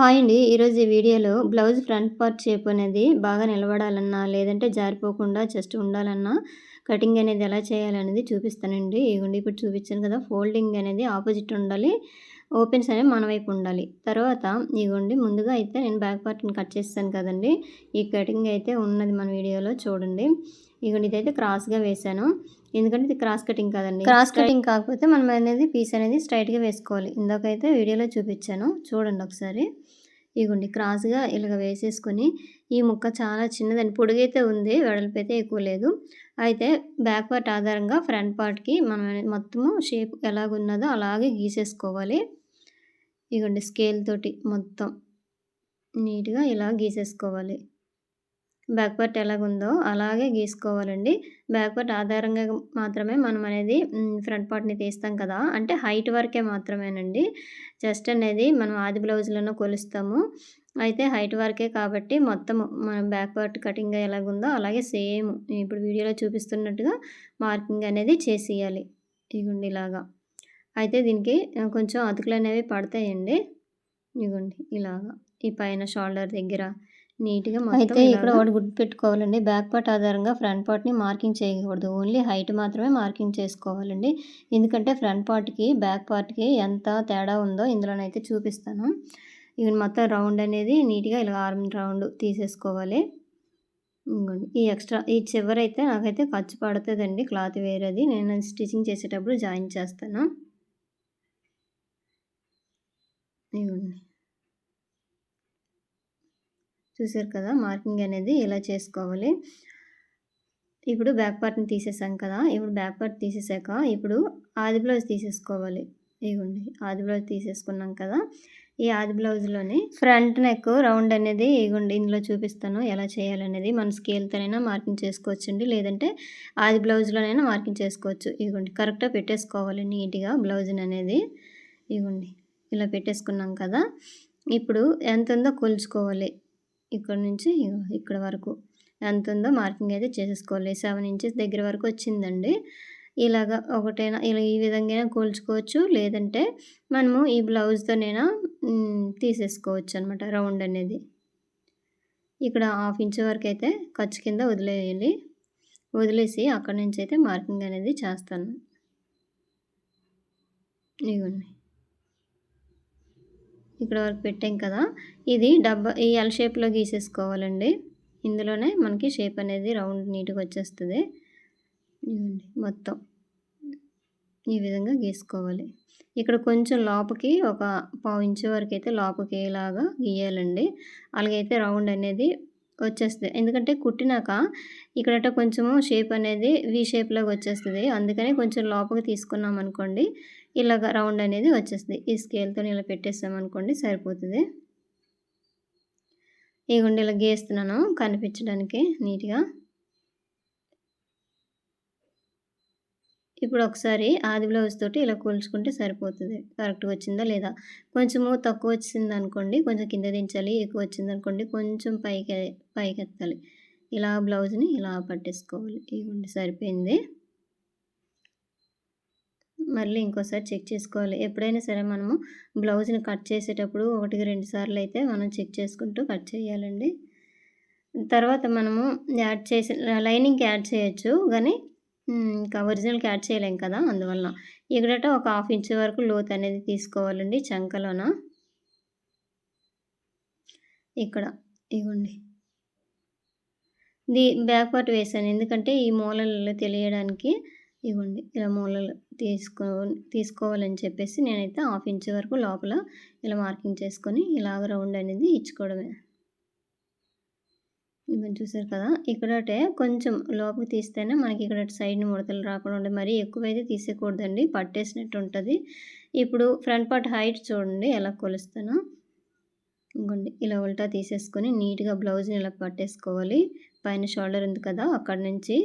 Hi అండి. ఈరోజు ఈ వీడియోలో బ్లౌజ్ ఫ్రంట్ పార్ట్ షేప్ అనేది బాగా నిలబడాలన్నా లేదంటే జారిపోకుండా జస్ట్ ఉండాలన్నా కటింగ్ అనేది ఎలా చేయాలనేది చూపిస్తానండి. ఇవ్వండి ఇప్పుడు చూపించాను కదా ఫోల్డింగ్ అనేది ఆపోజిట్ ఉండాలి ఓపెన్స్ అనేవి మన వైపు ఉండాలి. తర్వాత ఇగోండి ముందుగా అయితే నేను బ్యాక్ పార్ట్ని కట్ చేస్తాను కదండి. ఈ కటింగ్ అయితే ఉన్నది మన వీడియోలో చూడండి. ఇగోండి ఇదైతే క్రాస్గా వేసాను ఎందుకంటే ఇది క్రాస్ కటింగ్ కాదండి. క్రాస్ కటింగ్ కాకపోతే మనం అనేది పీస్ అనేది స్ట్రైట్గా వేసుకోవాలి. ఇందాకైతే వీడియోలో చూపించాను. చూడండి ఒకసారి. ఇగోండి క్రాస్గా ఇలాగ వేసేసుకొని ఈ ముక్క చాలా చిన్నదని పొడుగైతే ఉంది వెడల్పు అయితే ఎక్కువ లేదు. అయితే బ్యాక్ పార్ట్ ఆధారంగా ఫ్రంట్ పార్ట్కి మనం మొత్తము షేప్ ఎలాగున్నదో అలాగే గీసేసుకోవాలి. ఇగోండి స్కేల్ తోటి మొత్తం. నీట్గా ఇలా గీసేసుకోవాలి. బ్యాక్ పార్ట్ ఎలాగుందో అలాగే గీసుకోవాలండి. బ్యాక్ పార్ట్ ఆధారంగా మాత్రమే మనం అనేది ఫ్రంట్ పార్ట్ని తీస్తాం కదా. అంటే హైట్ వరకే మాత్రమేనండి. జస్ట్ అనేది మనం ఆది బ్లౌజ్లను కొలుస్తాము. అయితే హైట్ వరకే కాబట్టి మొత్తం మనం బ్యాక్ పార్ట్ కటింగ్ ఎలాగుందో అలాగే సేమ్ ఇప్పుడు వీడియోలో చూపిస్తున్నట్టుగా మార్కింగ్ అనేది చేసేయాలి. ఇగుండి ఇలాగా. అయితే దీనికి కొంచెం అతుకులు అనేవి పడతాయండి. ఇగోండి ఇలాగా. ఈ పైన షోల్డర్ దగ్గర నీట్గా అయితే ఇక్కడ ఒకటి గుర్తు పెట్టుకోవాలండి బ్యాక్ పార్ట్ ఆధారంగా ఫ్రంట్ పార్ట్ని మార్కింగ్ చేయకూడదు. ఓన్లీ హైట్ మాత్రమే మార్కింగ్ చేసుకోవాలండి. ఎందుకంటే ఫ్రంట్ పార్ట్కి బ్యాక్ పార్ట్కి ఎంత తేడా ఉందో ఇందులోనైతే చూపిస్తాను. ఇవి మొత్తం రౌండ్ అనేది నీట్గా ఇలా ఆర్మ్ రౌండ్ తీసేసుకోవాలి. ఈ ఎక్స్ట్రా ఈ చివరైతే నాకైతే ఖర్చు పడుతుందండి క్లాత్ వేరేది నేను స్టిచ్చింగ్ చేసేటప్పుడు జాయిన్ చేస్తాను. ఇవ్వండి. చూసారు కదా మార్కింగ్ అనేది ఇలా చేసుకోవాలి? ఇప్పుడు బ్యాక్ పార్ట్ని తీసేసాం కదా ఇప్పుడు బ్యాక్ పార్ట్ తీసేసాక ఇప్పుడు ఆది బ్లౌజ్ తీసేసుకోవాలి. ఇవ్వండి ఆది బ్లౌజ్ తీసేసుకున్నాం కదా ఈ ఆది బ్లౌజ్లోని ఫ్రంట్ నెక్ రౌండ్ అనేది ఇగోండి ఇందులో చూపిస్తాను ఎలా చేయాలనేది. మన స్కేల్తోనైనా మార్కింగ్ చేసుకోవచ్చండి లేదంటే ఆది బ్లౌజ్లోనైనా మార్కింగ్ చేసుకోవచ్చు. ఇగోండి కరెక్ట్గా పెట్టేసుకోవాలి నీట్గా బ్లౌజ్ని అనేది. ఇగోండి ఇలా పెట్టేసుకున్నాం కదా ఇప్పుడు ఎంత ఉందో కొలుచుకోవాలి. ఇక్కడ నుంచి ఇక్కడ వరకు. ఎంత ఉందో మార్కింగ్ అయితే చేసేసుకోవాలి. సెవెన్ ఇంచెస్ దగ్గర వరకు వచ్చిందండి. ఇలాగ ఒకటైనా ఇలా ఈ విధంగా కూల్చుకోవచ్చు. లేదంటే మనము ఈ బ్లౌజ్తోనైనా తీసేసుకోవచ్చు అనమాట రౌండ్ అనేది. ఇక్కడ హాఫ్ ఇంచ్ వరకు అయితే ఖర్చు కింద వదిలేయాలి. వదిలేసి అక్కడి నుంచి అయితే మార్కింగ్ అనేది చేస్తాను. ఇవ్వండి ఇక్కడ వరకు పెట్టాం కదా. ఇది డబ్బా ఈ ఎల్ షేప్లో గీసేసుకోవాలండి. ఇందులోనే మనకి షేప్ అనేది రౌండ్ నీట్గా వచ్చేస్తుంది. ఇవ్వండి మొత్తం ఈ విధంగా గీసుకోవాలి. ఇక్కడ కొంచెం లోపకి ఒక పావు ఇంచు వరకు అయితే లోపకి ఇలాగా గీయాలండి. అలాగైతే రౌండ్ అనేది వచ్చేస్తుంది. ఎందుకంటే కుట్టినాక ఇక్కడట కొంచెము షేప్ అనేది వి షేప్లోకి వచ్చేస్తుంది. అందుకని కొంచెం లోపలికి తీసుకున్నాం అనుకోండి ఇలాగ రౌండ్ అనేది వచ్చేస్తుంది. ఈ స్కేల్తో ఇలా పెట్టేసామనుకోండి సరిపోతుంది. ఈ గుండె ఇలా గీస్తున్నాను కనిపించడానికి నీట్గా. ఇప్పుడు ఒకసారి ఆది బ్లౌజ్ తోటి ఇలా కూల్చుకుంటే సరిపోతుంది. కరెక్ట్గా వచ్చిందా లేదా? కొంచెము తక్కువ వచ్చింది అనుకోండి కొంచెం కింద దించాలి ఎక్కువ వచ్చింది అనుకోండి కొంచెం పైకి పైకెత్తాలి ఇలా బ్లౌజ్ని ఇలా పట్టేసుకోవాలి. ఇవ్వండి సరిపోయింది. మళ్ళీ ఇంకోసారి చెక్ చేసుకోవాలి. ఎప్పుడైనా సరే మనము బ్లౌజ్ని కట్ చేసేటప్పుడు ఒకటికి రెండు సార్లు అయితే మనం చెక్ చేసుకుంటూ కట్ చేయాలండి. తర్వాత మనము యాడ్ చేసి లైనింగ్కి యాడ్ చేయొచ్చు కానీ ఇంకా ఒరిజినల్కి యాడ్ చేయలేం కదా అందువల్ల. ఇక్కడట ఒక హాఫ్ ఇంచ్ వరకు లోత్ అనేది తీసుకోవాలండి చంకలోన. ఇక్కడ ఇవ్వండి ది బ్యాక్ పార్ట్ వేసాను. ఎందుకంటే ఈ మూలలలో తెలియడానికి ఇవ్వండి. ఇలా మూలలు తీసుకో తీసుకోవాలని చెప్పేసి నేనైతే హాఫ్ ఇంచ్ వరకు లోపల ఇలా మార్కింగ్ చేసుకొని ఇలాగ రౌండ్ అనేది ఇచ్చుకోవడమే. ఇవన్నీ చూసారు కదా ఇక్కడటే కొంచెం లోపలికి తీస్తేనే మనకి ఇక్కడ సైడ్ ముడతలు రాకుండా ఉండే మరీ ఎక్కువైతే తీసేయకూడదండి. పట్టేసినట్టు ఉంటుంది. ఇప్పుడు ఫ్రంట్ పార్ట్ హైట్ చూడండి ఎలా కొలుస్తాను. ఇంకోండి ఇలా ఉల్టా తీసేసుకొని నీట్గా బ్లౌజ్ని ఇలా పట్టేసుకోవాలి. పైన షోల్డర్ ఉంది కదా అక్కడ నుంచి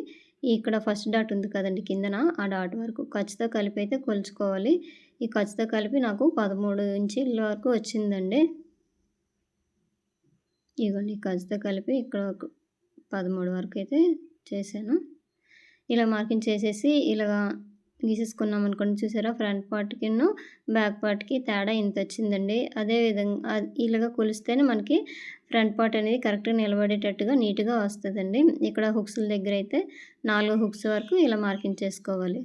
ఇక్కడ ఫస్ట్ డాట్ ఉంది కదండి కిందన ఆ డాట్ వరకు ఖర్చుతో కలిపి అయితే కొలుచుకోవాలి. ఈ ఖర్చుతో కలిపి నాకు పదమూడు ఇంచుల వరకు వచ్చిందండి. ఇవ్వండి ఖర్చుతో కలిపి ఇక్కడ పదమూడు వరకు అయితే చేశాను. ఇలా మార్కింగ్ చేసేసి ఇలా గీసేసుకున్నాం అనుకోండి చూసారా? ఫ్రంట్ పార్ట్కిను బ్యాక్ పార్ట్కి తేడా ఇంత వచ్చిందండి అదే విధంగా ఇలాగ కొలిస్తేనే మనకి ఫ్రంట్ పార్ట్ అనేది కరెక్ట్గా నిలబడేటట్టుగా నీట్గా వస్తుందండి. ఇక్కడ హుక్స్ల దగ్గర అయితే నాలుగు హుక్స్ వరకు ఇలా మార్కింగ్ చేసుకోవాలి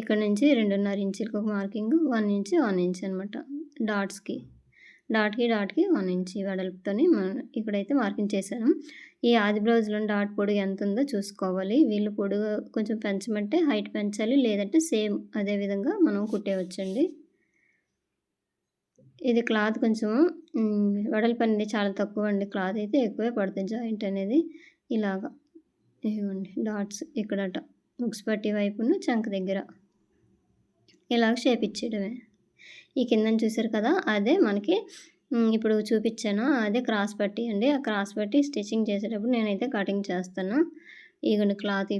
ఇక్కడ నుంచి రెండున్నర ఇంచులకు ఒక marking one inch one inch అనమాట డాట్స్కి. డాట్కి డాట్కి వన్ ఇంచ్ వెడల్పుతోని ఇక్కడైతే మార్కింగ్ చేశాను. ఈ ఆది బ్లౌజ్లో డాట్ పొడుగు ఎంత ఉందో చూసుకోవాలి. వీళ్ళు పొడుగు కొంచెం పెంచమంటే హైట్ పెంచాలి లేదంటే సేమ్ అదే విధంగా మనం కుట్టేవచ్చండి ఇది క్లాత్ కొంచెం వెడల్పు అనేది చాలా తక్కువ అండి క్లాత్ అయితే ఎక్కువే పడుతుంది జాయింట్ అనేది. ఇలాగా ఇవ్వండి డాట్స్ ఇక్కడట. ముక్స్ పట్టి వైపును చంక దగ్గర. ఇలాగ షేప్ ఇచ్చేయడమే. ఈ కింద చూసారు కదా అదే మనకి ఇప్పుడు చూపించాను. అదే క్రాస్ పట్టి అండి. ఆ క్రాస్ పట్టి స్టిచ్చింగ్ చేసేటప్పుడు నేనైతే కటింగ్ చేస్తాను. ఈగుండి క్లాత్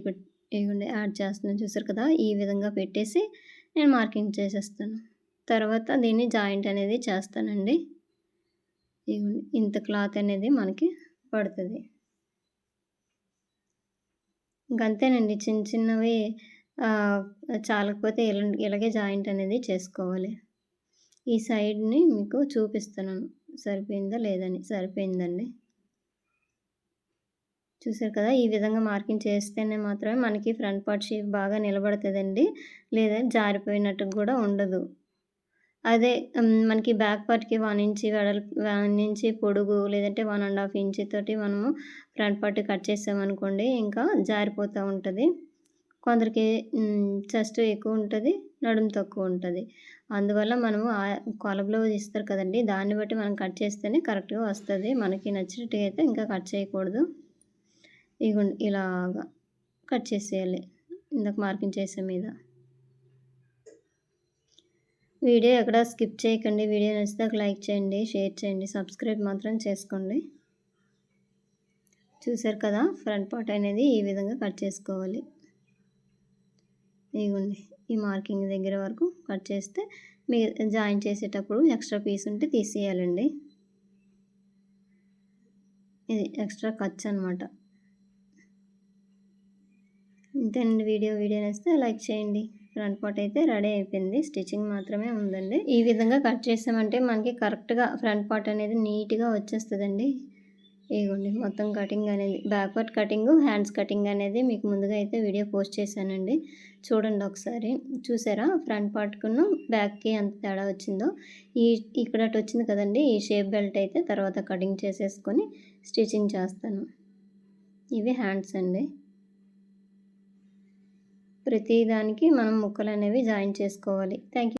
ఈగుండి యాడ్ చేస్తున్నాను. చూసారు కదా ఈ విధంగా పెట్టేసి నేను మార్కింగ్ చేసేస్తాను. తర్వాత దీన్ని జాయింట్ అనేది చేస్తానండి. ఇంత క్లాత్ అనేది మనకి పడుతుంది. ఇంకంతేనండి చిన్న చిన్నవి చాలకపోతే ఇలా ఇలాగే జాయింట్ అనేది చేసుకోవాలి. ఈ సైడ్ని మీకు చూపిస్తున్నాను. సరిపోయిందా లేదని. సరిపోయిందండి. చూసారు కదా ఈ విధంగా మార్కింగ్ చేస్తేనే మాత్రమే మనకి ఫ్రంట్ పార్ట్ షేప్ బాగా నిలబడుతుందండి. లేదా జారిపోయినట్టు కూడా ఉండదు. అదే మనకి బ్యాక్ పార్ట్కి వన్ ఇంచి వెడల్ వన్ ఇంచి పొడుగు లేదంటే వన్ అండ్ హాఫ్ ఇంచి తోటి మనము ఫ్రంట్ పార్ట్ కట్ చేసామనుకోండి ఇంకా జారిపోతూ ఉంటుంది. కొందరికి చెస్ట్ ఎక్కువ ఉంటుంది నడుము తక్కువ ఉంటుంది. అందువల్ల మనము కొల బ్లౌజ్ ఇస్తారు కదండి దాన్ని బట్టి మనం కట్ చేస్తేనే కరెక్ట్గా వస్తుంది. మనకి నచ్చినట్టుగా అయితే ఇంకా కట్ చేయకూడదు. ఇగో ఇలాగా కట్ చేసేయాలి. ఇందాక మార్కింగ్ చేసే మీద. వీడియో ఎక్కడ స్కిప్ చేయకండి. వీడియో నచ్చితే లైక్ చేయండి షేర్ చేయండి. సబ్స్క్రైబ్ మాత్రం చేసుకోండి. చూసారు కదా ఫ్రంట్ పార్ట్ అనేది ఈ విధంగా కట్ చేసుకోవాలి. ఇదిగోండి ఈ మార్కింగ్ దగ్గర వరకు కట్ చేస్తే మీ జాయిన్ చేసేటప్పుడు ఎక్స్ట్రా పీస్ ఉంటే తీసేయాలండి. ఇది ఎక్స్ట్రా ఖర్చు అనమాట ఇంతేనండి వీడియో. వీడియో నేస్తే లైక్ చేయండి. ఫ్రంట్ పార్ట్ అయితే రెడీ అయిపోయింది. స్టిచ్చింగ్ మాత్రమే ఉందండి. ఈ విధంగా కట్ చేసామంటే మనకి కరెక్ట్గా ఫ్రంట్ పార్ట్ అనేది నీట్గా వచ్చేస్తుందండి. ఇదిగోండి మొత్తం కటింగ్ అనేది బ్యాక్వర్డ్ కటింగ్ హ్యాండ్స్ కటింగ్ అనేది మీకు ముందుగా అయితే వీడియో పోస్ట్ చేశానండి. చూడండి ఒకసారి. చూసారా? ఫ్రంట్ పార్ట్కును బ్యాక్కి ఎంత తేడా వచ్చిందో. ఈ ఇక్కడ వచ్చింది కదండి ఈ షేప్ బెల్ట్ అయితే తర్వాత కటింగ్ చేసేసుకొని స్టిచ్చింగ్ చేస్తాను. ఇవి హ్యాండ్స్ అండి. ప్రతి దానికి మనం ముక్కలు అనేవి జాయిన్ చేసుకోవాలి. థ్యాంక్